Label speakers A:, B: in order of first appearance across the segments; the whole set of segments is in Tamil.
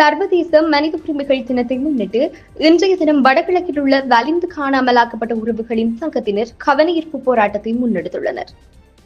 A: சர்வதேச மனித உரிமைகள் தினத்தை முன்னிட்டு இன்றைய தினம் வடகிழக்கில் உள்ள வலிந்து காணாமலாக்கப்பட்ட உறவுகளின் சங்கத்தினர் கவனஈர்ப்பு போராட்டத்தை முன்னெடுத்துள்ளனர்.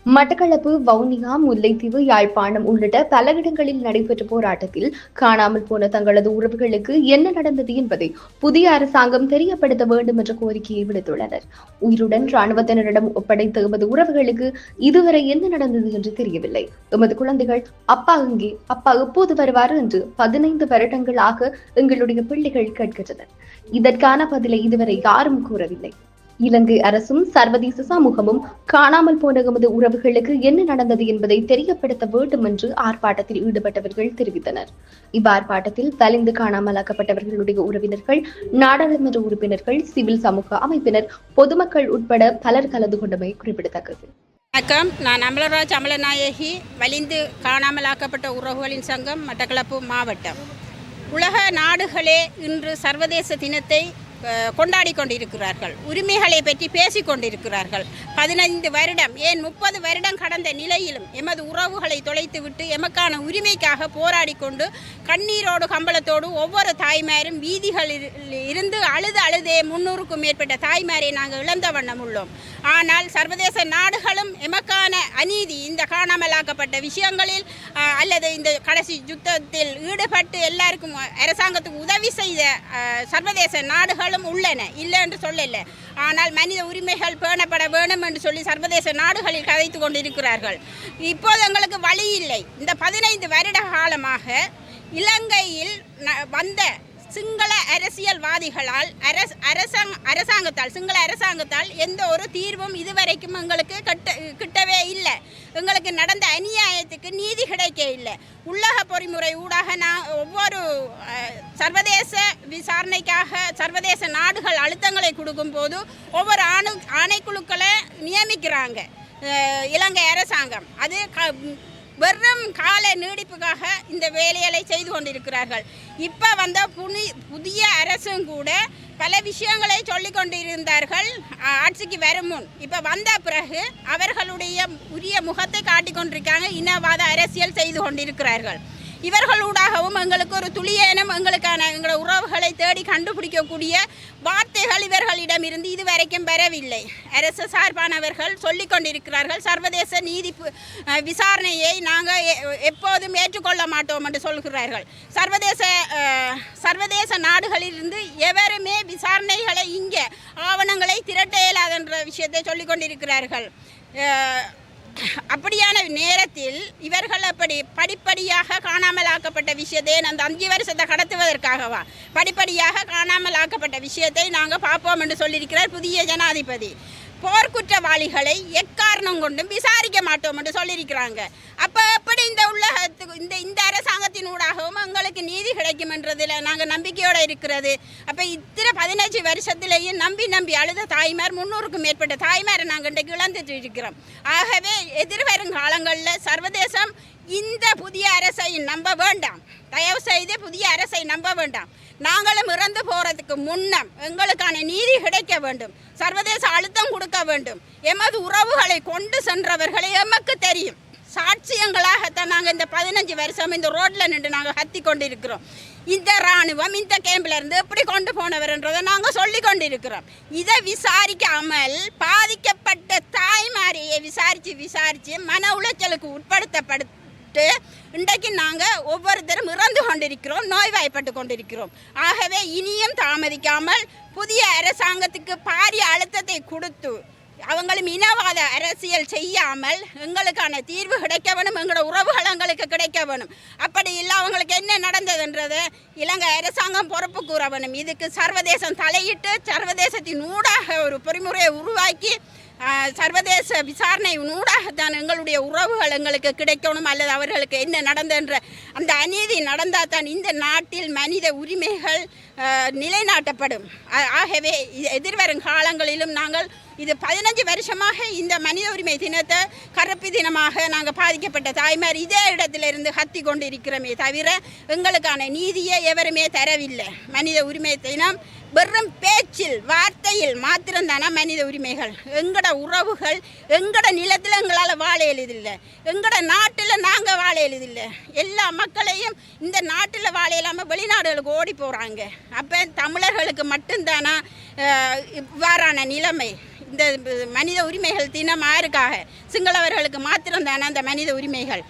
A: மட்டக்களப்பு வவுனியா முல்லைத்தீவு யாழ்ப்பாணம் உள்ளிட்ட பல இடங்களில் நடைபெற்ற போராட்டத்தில் காணாமல் போன தங்களது உறவுகளுக்கு என்ன நடந்தது என்பதை புதிய அரசாங்கம் தெரியப்படுத்த வேண்டும் என்ற கோரிக்கையை விடுத்துள்ளனர். உயிருடன் ராணுவத்தினரிடம் ஒப்படைத்த எமது உறவுகளுக்கு இதுவரை என்ன நடந்தது என்று தெரியவில்லை. எமது குழந்தைகள் அப்பா எங்கே அப்பா எப்போது வருவார் என்று பதினைந்து வருடங்களாக எங்களுடைய பிள்ளைகள் கேட்கின்றனர். இதற்கான பதிலை இதுவரை யாரும் கூறவில்லை. இலங்கை அரசும் சர்வதேச சமூகமும் காணாமல் போன எமது உறவுகளுக்கு என்ன நடந்தது என்பதை தெரியப்படுத்த வேண்டும் என்று ஆர்ப்பாட்டத்தில் ஈடுபட்டவர்கள் தெரிவித்தனர். இவ்வார்ப்பாட்டத்தில் வலிந்து காணாமலாக்கப்பட்டவர்களுடைய உறவினர்கள் நாடாளுமன்ற உறுப்பினர்கள் சிவில் சமூக அமைப்பினர் பொதுமக்கள் உட்பட பலர் கலந்து கொண்டமை குறிப்பிடத்தக்கது.
B: வணக்கம். நான் அமலராஜ் அமலநாயகி வலிந்து காணாமலாக்கப்பட்ட உறவுகளின் சங்கம் மட்டக்களப்பு மாவட்டம். உலக நாடுகளே இன்று சர்வதேச தினத்தை கொண்டாடி கொண்டிருக்கிறார்கள் உரிமைகளை பற்றி பேசி கொண்டிருக்கிறார்கள் பதினைந்து வருடம் ஏன் முப்பது வருடம் கடந்த நிலையிலும் எமது உறவுகளை தொலைத்துவிட்டு எமக்கான உரிமைக்காக போராடி கொண்டு கண்ணீரோடு கம்பளத்தோடு ஒவ்வொரு தாய்மாரும் வீதிகளில் இருந்து அழுது அழுதே முன்னூறுக்கும் மேற்பட்ட தாய்மாரை நாங்கள் இழந்த வண்ணம் உள்ளோம். ஆனால் சர்வதேச நாடுகளும் எமக்கான அநீதி இந்த காணாமலாக்கப்பட்ட விஷயங்களில் அல்லது இந்த கடைசி யுத்தத்தில் ஈடுபட்டு எல்லாருக்கும் அரசாங்கத்துக்கு உதவி செய்த சர்வதேச நாடுகள் நாடுகளும் உள்ளன. இல்லை என்று சொல்லல. ஆனால் மனித உரிமைகள் பேணப்பட வேண்டும் என்று சொல்லி சர்வதேச நாடுகளில் கதைத்து கொண்டிருக்கிறார்கள். இப்போது எங்களுக்கு வழி இல்லை. இந்த பதினைந்து வருட காலமாக இலங்கையில் வந்த சிங்கள அரசியல்வாதிகளால் அரச அரசாங்க அரசாங்கத்தால் சிங்கள அரசாங்கத்தால் எந்த ஒரு தீர்வும் இதுவரைக்கும் எங்களுக்கு கட்ட கிட்டவே இல்லை. எங்களுக்கு நடந்த அநியாயத்துக்கு நீதி கிடைக்க இல்லை. உள்ளக பொறிமுறை ஊடாக நான் ஒவ்வொரு சர்வதேச விசாரணைக்காக சர்வதேச நாடுகள் அழுத்தங்களை கொடுக்கும் போது ஒவ்வொரு ஆணு ஆணைக்குழுக்களை நியமிக்கிறாங்க. இலங்கை அரசாங்கம். அது க வெறும் கால நீடிப்புக்காக இந்த வேலைகளை செய்து கொண்டிருக்கிறார்கள். இப்போ வந்த புனி புதிய அரசும் கூட பல விஷயங்களை சொல்லி கொண்டிருந்தார்கள். ஆட்சிக்கு வரும் முன். இப்போ வந்த பிறகு அவர்களுடைய உரிய முகத்தை காட்டிக் கொண்டிருக்காங்க. இனவாத அரசியல் செய்து கொண்டிருக்கிறார்கள். இவர்களூடாகவும் எங்களுக்கு ஒரு துளியேனம் எங்களுக்கான எங்களோட உறவுகளை தேடி கண்டுபிடிக்கக்கூடிய வார்த்தைகள் இவர்களிடம் இருந்து இதுவரைக்கும் வரவில்லை. அரசு சார்பானவர்கள் சொல்லிக் கொண்டிருக்கிறார்கள். சர்வதேச நீதி விசாரணையை நாங்கள் எப்போதும் ஏற்றுக்கொள்ள மாட்டோம் என்று சொல்கிறார்கள். சர்வதேச சர்வதேச நாடுகளிலிருந்து எவருமே விசாரணைகளை இங்கே ஆவணங்களை திரட்ட இயலாதென்ற விஷயத்தை சொல்லிக் கொண்டிருக்கிறார்கள். அப்படியான நேரத்தில் இவர்கள் அப்படி படிப்படியாக காணாமல் ஆக்கப்பட்ட விஷயத்தை அந்த அஞ்சு வருஷத்தை கடத்துவதற்காகவா? படிப்படியாக காணாமல் ஆக்கப்பட்ட விஷயத்தை நாங்கள் பார்ப்போம் என்று சொல்லியிருக்கிறார் புதிய ஜனாதிபதி. போர்க்குற்றவாளிகளை எக்காரணம் கொண்டும் விசாரிக்க மாட்டோம் என்று சொல்லியிருக்கிறாங்க. அப்போ எப்படி இந்த உள்ளகத்துக்கு இந்த இந்த அரசாங்கத்தின் ஊடாகவும் எங்களுக்கு நீதி கிடைக்கும் என்றதில் நாங்கள் நம்பிக்கையோடு இருக்கிறது. அப்போ இத்தனை பதினஞ்சு வருஷத்திலேயும் நம்பி நம்பி அழுத தாய்மார் முந்நூறுக்கும் மேற்பட்ட தாய்மாரை நாங்கள் இன்றைக்கு இழந்துட்டு இருக்கிறோம். ஆகவே எதிர்வரும் காலங்களில் சர்வதேசம் இந்த புதிய அரசை நம்ப வேண்டாம். தயவு செய்து புதிய அரசை நம்ப வேண்டாம். நாங்களும் இறந்து போறதுக்கு முன்னம் எங்களுக்கான நீதி கிடைக்க வேண்டும். சர்வதேச அழுத்தம் கொடுக்க வேண்டும். எமது உறவுகளை கொண்டு சென்றவர்களை எமக்கு தெரியும். சாட்சியங்களாகத்தான் நாங்கள் இந்த பதினஞ்சு வருஷம் இந்த ரோட்டில் நின்று நாங்கள் கத்தி கொண்டிருக்கிறோம். இந்த இராணுவம் இந்த கேம்பில் இருந்து எப்படி கொண்டு போனவர்ன்றதை நாங்கள் சொல்லி கொண்டிருக்கிறோம். இதை விசாரிக்காமல் பாதிக்கப்பட்ட தாய்மாரியை விசாரித்து விசாரித்து மன உளைச்சலுக்கு உட்படுத்தப்பட்டு இன்றைக்கு நாங்கள் ஒவ்வொருத்தரும் இறந்து கொண்டிருக்கிறோம் நோய்வாய்ப்பட்டு கொண்டிருக்கிறோம். ஆகவே இனியும் தாமதிக்காமல் புதிய அரசாங்கத்துக்கு பாரிய அழுத்தத்தை கொடுத்து அவங்களும் இனவாத அரசியல் செய்யாமல் எங்களுக்கான தீர்வு கிடைக்க வேணும் எங்களோட உறவுகள் எங்களுக்கு கிடைக்க வேணும். அப்படி இல்லை அவங்களுக்கு என்ன நடந்ததுன்றது இலங்கை அரசாங்கம் பொறுப்பு கூற வேணும். இதுக்கு சர்வதேசம் தலையிட்டு சர்வதேசத்தின் ஊடாக ஒரு பொறிமுறையை உருவாக்கி சர்வதேச விசாரணை ஊடாகத்தான் எங்களுடைய உறவுகள் எங்களுக்கு கிடைக்கணும் அல்லது அவர்களுக்கு என்ன நடந்தன்ற அந்த அநீதி நடந்தால் தான் இந்த நாட்டில் மனித உரிமைகள் நிலைநாட்டப்படும். ஆகவே எதிர்வரும் காலங்களிலும் நாங்கள் இது பதினஞ்சு வருஷமாக இந்த மனித உரிமை தினத்தை கருப்பு தினமாக நாங்கள் பாதிக்கப்பட்ட தாய்மார் இதே இடத்திலிருந்து கத்தி கொண்டு இருக்கிறோமே தவிர எங்களுக்கான நீதியை எவருமே தரவில்லை. மனித உரிமை தினம் வெறும் பேச்சில் வார்த்தையில் மாத்திரம்தானா மனித உரிமைகள்? எங்கட உறவுகள் எங்கட நிலத்தில் எங்களால் வாழ எழுதில்லை எங்கட நாட்டில் நாங்கள் வாழ எழுதில்லை எல்லா மக்களையும் இந்த நாட்டில் வாழ இல்லாமல் வெளிநாடுகளுக்கு ஓடி போகிறாங்க அப்போ தமிழர்களுக்கு மட்டும்தானா இவ்வாறான நிலைமை? இந்த மனித உரிமைகள் தினம் ஆருக்காக சிங்களவர்களுக்கு மாத்திரம்தானே அந்த மனித உரிமைகள்?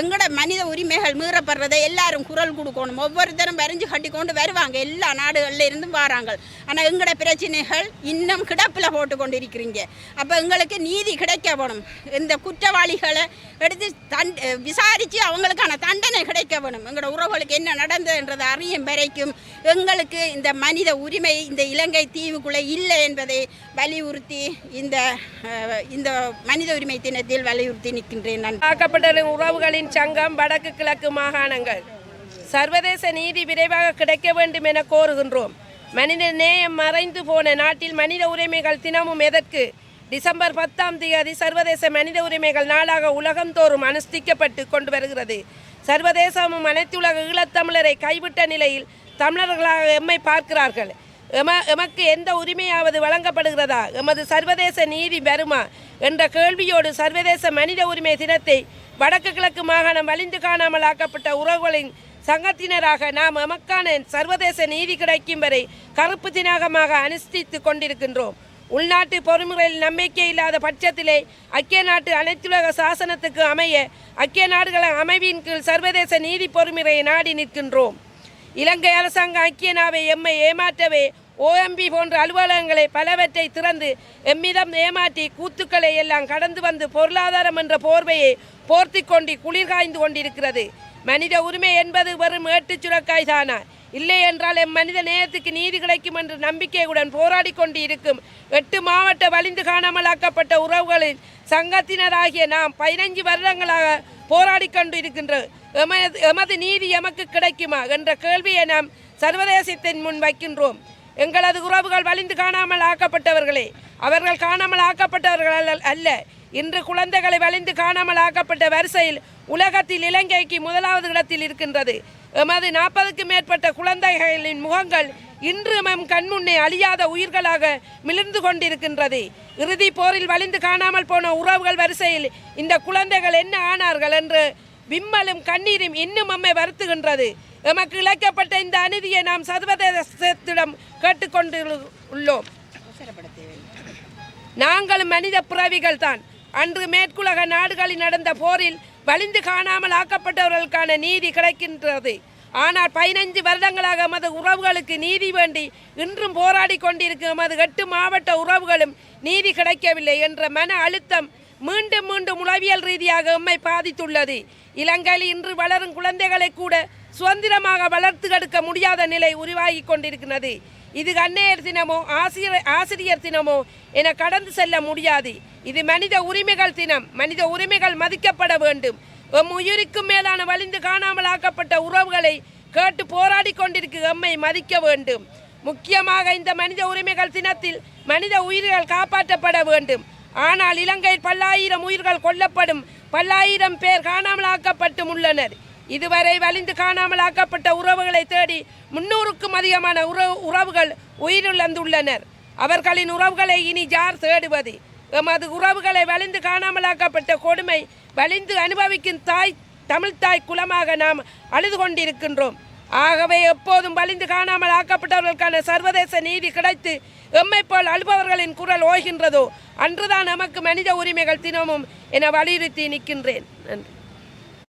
B: எங்களோட மனித உரிமைகள் மீறப்படுறதை எல்லாரும் குரல் கொடுக்கணும். ஒவ்வொருத்தரும் வரைஞ்சு கட்டி கொண்டு வருவாங்க. எல்லா நாடுகளில் இருந்தும் வராங்க. ஆனால் எங்களோட பிரச்சனைகள் இன்னும் கிடப்பில் போட்டு கொண்டு இருக்கிறீங்க அப்போ எங்களுக்கு நீதி கிடைக்க வேணும். இந்த குற்றவாளிகளை எடுத்து தண் விசாரித்து அவங்களுக்கான தண்டனை கிடைக்க வேணும். எங்களோட உறவுகளுக்கு என்ன நடந்ததுன்றதை அறியும் வரைக்கும் எங்களுக்கு இந்த மனித உரிமை இந்த இலங்கை தீவுக்குள்ளே இல்லை என்பதை வலியுறுத்தி இந்த இந்த மனித உரிமை தினத்தில் வலியுறுத்தி நிற்கின்றேன். நான்
C: தாக்கப்பட்ட உறவுகளின் சங்கம் வடக்கு கிழக்கு மாகாணங்கள். சர்வதேச நீதி விரைவாக கிடைக்க வேண்டும் என கோருகின்றோம். மனித நேயம் மறைந்து போன நாட்டில் மனித உரிமைகள் தினமும் எதற்கு? டிசம்பர் பத்தாம் தேதி சர்வதேச மனித உரிமைகள் நாளாக உலகந்தோறும் அனுஷ்டிக்கப்பட்டு கொண்டு வருகிறது. சர்வதேசமும் அனைத்துலக ஈழத்தமிழரை கைவிட்ட நிலையில் தமிழர்களாக எம்மை பார்க்கிறார்கள்? எம எமக்கு எந்த உரிமையாவது வழங்கப்படுகிறதா? எமது சர்வதேச நீதி வருமா? என்ற கேள்வியோடு சர்வதேச மனித உரிமை தினத்தை வடக்கு கிழக்கு மாகாணம் வலிந்து காணாமல் ஆக்கப்பட்ட உறவுகளின் சங்கத்தினராக நாம் எமக்கான சர்வதேச நீதி கிடைக்கும் வரை கருப்பு தினாகமாக அனுஷ்டித்து கொண்டிருக்கின்றோம். உள்நாட்டு பொறுமுறையில் நம்பிக்கை இல்லாத பட்சத்திலே ஐக்கிய நாட்டு அனைத்துலக சாசனத்துக்கு அமைய ஐக்கிய நாடுகள அமைவின் கீழ் சர்வதேச நீதி பொறுமுறையை நாடி நிற்கின்றோம். இலங்கை அரசாங்கம் ஐக்கியனாவை எம்மை ஏமாற்றவே ஓஎம்பி போன்ற அலுவலகங்களை பலவற்றை திறந்து எம்மிதம் ஏமாற்றி கூத்துக்களை எல்லாம் கடந்து வந்து பொருளாதாரம் என்ற போர்வையை போர்த்தி கொண்டு குளிர்காய்ந்து கொண்டிருக்கிறது. மனித உரிமை என்பது வெறும் ஏட்டுச் சுரக்காய் தானா? இல்லை என்றால் எம் மனித நேயத்துக்கு நீதி கிடைக்கும் என்று நம்பிக்கையுடன் போராடி கொண்டு இருக்கும் எட்டு மாவட்ட வலிந்து காணாமலாக்கப்பட்ட உறவுகளில் சங்கத்தினராகிய நாம் பதினைஞ்சு வருடங்களாக போராடி கொண்டு இருக்கின்றோம். எமது எமது நீதி எமக்கு கிடைக்குமா? என்ற கேள்வியை நாம் சர்வதேசத்தின் முன் வைக்கின்றோம். எங்களது உறவுகள் வலிந்து காணாமல் ஆக்கப்பட்டவர்களே. அவர்கள் காணாமல் ஆக்கப்பட்டவர்கள் அல்ல- அல்ல. இன்று குழந்தைகளை வலிந்து காணாமல் ஆக்கப்பட்ட வரிசையில் உலகத்தில் இலங்கைக்கு முதலாவது இடத்தில் இருக்கின்றது. எமது நாற்பதுக்கும் மேற்பட்ட குழந்தைகளின் முகங்கள் இன்று எம் கண்முன்னே அழியாத உயிர்களாக மிளிர்ந்து கொண்டிருக்கின்றது. இறுதி போரில் வலிந்து காணாமல் போன உறவுகள் வரிசையில் இந்த குழந்தைகள் என்ன ஆனார்கள் என்று விம்மலும் கண்ணீரும் இன்னும் அம்மை வருத்துகின்றது. எமக்கு இழைக்கப்பட்ட இந்த அநீதியை நாம் சர்வதேசத்திடம் கேட்டுக்கொண்டு உள்ளோம் நாங்களும் மனித பிறவிகள் தான் அன்று மேற்குலக நாடுகளில் நடந்த போரில் வலிந்து காணாமல் ஆக்கப்பட்டவர்களுக்கான நீதி கிடைக்கின்றது. ஆனால் பதினைஞ்சு வருடங்களாக எமது உறவுகளுக்கு நீதி வேண்டி இன்றும் போராடி கொண்டிருக்கும் எமது எட்டு மாவட்ட உறவுகளும் நீதி கிடைக்கவில்லை என்ற மன அழுத்தம் மீண்டும் மீண்டும் உளவியல் ரீதியாக எம்மை பாதித்துள்ளது. இலங்கையில் இன்று வளரும் குழந்தைகளை கூட சுதந்திரமாக வளர்த்து எடுக்க முடியாத நிலை உருவாகி கொண்டிருக்கிறது. இது அன்னையர் தினமோ ஆசிரியர் ஆசிரியர் தினமோ என கடந்து செல்ல முடியாது. இது மனித உரிமைகள் தினம். மனித உரிமைகள் மதிக்கப்பட வேண்டும். எம் உயிருக்கும் மேலான வலிந்து காணாமல் ஆக்கப்பட்ட உறவுகளை கேட்டு போராடி கொண்டிருக்கும் எம்மை மதிக்க வேண்டும். முக்கியமாக இந்த மனித உரிமைகள் தினத்தில் மனித உயிர்கள் காப்பாற்றப்பட வேண்டும். ஆனால் இலங்கையில் பல்லாயிரம் உயிர்கள் கொல்லப்படும் பல்லாயிரம் பேர் காணாமல் ஆக்கப்பட்டும் உள்ளனர். இதுவரை வலிந்து காணாமலாக்கப்பட்ட உறவுகளை தேடி முன்னூறுக்கும் அதிகமான உறவு உறவுகள் உயிரிழந்துள்ளனர். அவர்களின் உறவுகளை இனி யார் தேடுவது? எமது உறவுகளை வலிந்து காணாமலாக்கப்பட்ட கொடுமை வலிந்து அனுபவிக்கும் தாய் தமிழ் தாய் குலமாக நாம் அழுது கொண்டிருக்கின்றோம். ஆகவே எப்போதும் வலிந்து காணாமல் ஆக்கப்பட்டவர்களுக்கான சர்வதேச நீதி கிடைத்து எம்மை போல் அழுபவர்களின் குரல் ஓய்கின்றதோ அன்றுதான் நமக்கு மனித உரிமைகள் தினமும் என வலியுறுத்தி நிற்கின்றேன். நன்றி.